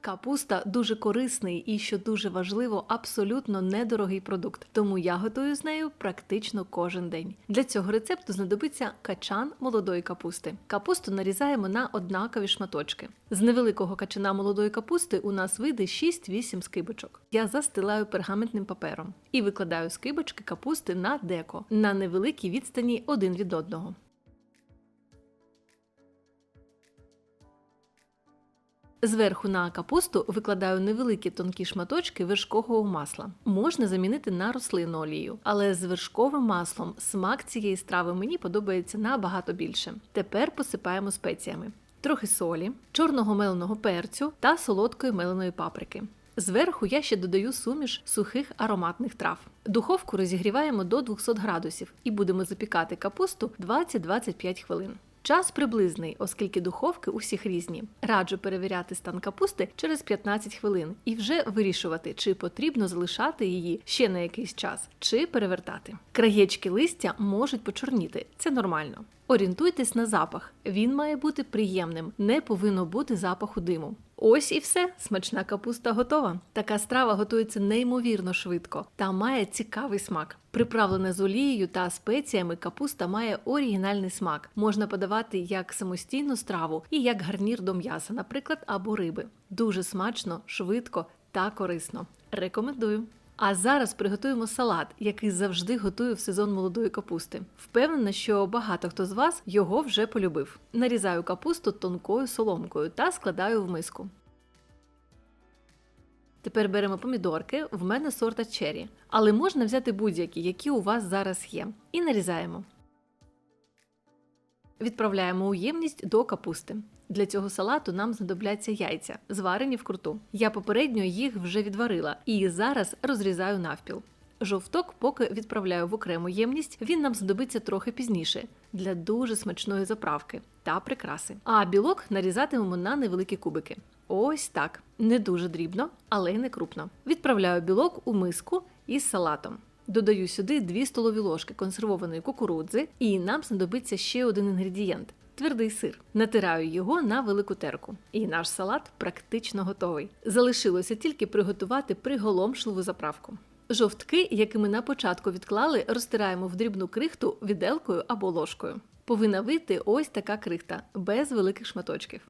Капуста дуже корисний і, що дуже важливо, абсолютно недорогий продукт, тому я готую з нею практично кожен день. Для цього рецепту знадобиться качан молодої капусти. Капусту нарізаємо на однакові шматочки. З невеликого качана молодої капусти у нас вийде 6-8 скибочок. Я застилаю пергаментним папером і викладаю скибочки капусти на деко на невеликій відстані один від одного. Зверху на капусту викладаю невеликі тонкі шматочки вершкового масла. Можна замінити на рослинну олію, але з вершковим маслом смак цієї страви мені подобається набагато більше. Тепер посипаємо спеціями: трохи солі, чорного меленого перцю та солодкої меленої паприки. Зверху я ще додаю суміш сухих ароматних трав. Духовку розігріваємо до 200 градусів і будемо запікати капусту 20-25 хвилин. Час приблизний, оскільки духовки усіх різні. Раджу перевіряти стан капусти через 15 хвилин і вже вирішувати, чи потрібно залишати її ще на якийсь час, чи перевертати. Краєчки листя можуть почорніти, це нормально. Орієнтуйтесь на запах. Він має бути приємним, не повинно бути запаху диму. Ось і все, смачна капуста готова. Така страва готується неймовірно швидко та має цікавий смак. Приправлена з олією та спеціями, капуста має оригінальний смак. Можна подавати як самостійну страву і як гарнір до м'яса, наприклад, або риби. Дуже смачно, швидко та корисно. Рекомендую. А зараз приготуємо салат, який завжди готую в сезон молодої капусти. Впевнена, що багато хто з вас його вже полюбив. Нарізаю капусту тонкою соломкою та складаю в миску. Тепер беремо помідорки, в мене сорта черрі, але можна взяти будь-які, які у вас зараз є, і нарізаємо. Відправляємо у ємність до капусти. Для цього салату нам знадобляться яйця, зварені вкруту. Я попередньо їх вже відварила і зараз розрізаю навпіл. Жовток поки відправляю в окрему ємність, він нам знадобиться трохи пізніше для дуже смачної заправки та прикраси. А білок нарізатимемо на невеликі кубики. Ось так, не дуже дрібно, але й не крупно. Відправляю білок у миску із салатом. Додаю сюди 2 столові ложки консервованої кукурудзи, і нам знадобиться ще один інгредієнт твердий сир. Натираю його на велику терку. І наш салат практично готовий. Залишилося тільки приготувати приголомшливу заправку. Жовтки, які ми на початку відклали, розтираємо в дрібну крихту віделкою або ложкою. Повинна вийти ось така крихта, без великих шматочків.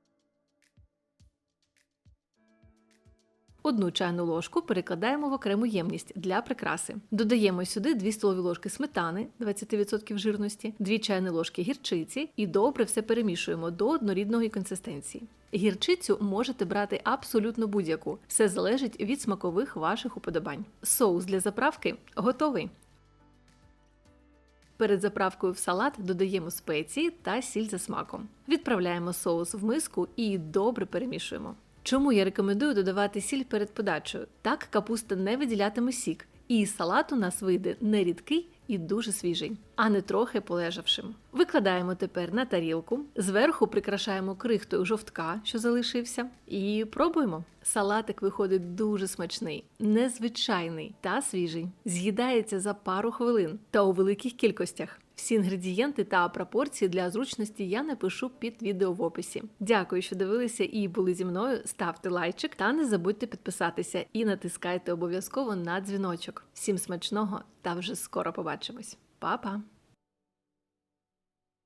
Одну чайну ложку перекладаємо в окрему ємність для прикраси. Додаємо сюди 2 столові ложки сметани 20% жирності, 2 чайні ложки гірчиці і добре все перемішуємо до однорідної консистенції. Гірчицю можете брати абсолютно будь-яку, все залежить від смакових ваших уподобань. Соус для заправки готовий. Перед заправкою в салат додаємо спеції та сіль за смаком. Відправляємо соус в миску і добре перемішуємо. Чому я рекомендую додавати сіль перед подачею? Так капуста не виділятиме сік, і салат у нас вийде не рідкий і дуже свіжий, а не трохи полежавшим. Викладаємо тепер на тарілку, зверху прикрашаємо крихтою жовтка, що залишився, і пробуємо. Салатик виходить дуже смачний, незвичайний та свіжий. З'їдається за пару хвилин та у великих кількостях. Всі інгредієнти та пропорції для зручності я напишу під відео в описі. Дякую, що дивилися і були зі мною. Ставте лайчик та не забудьте підписатися і натискайте обов'язково на дзвіночок. Всім смачного та вже скоро побачимось. Па-па!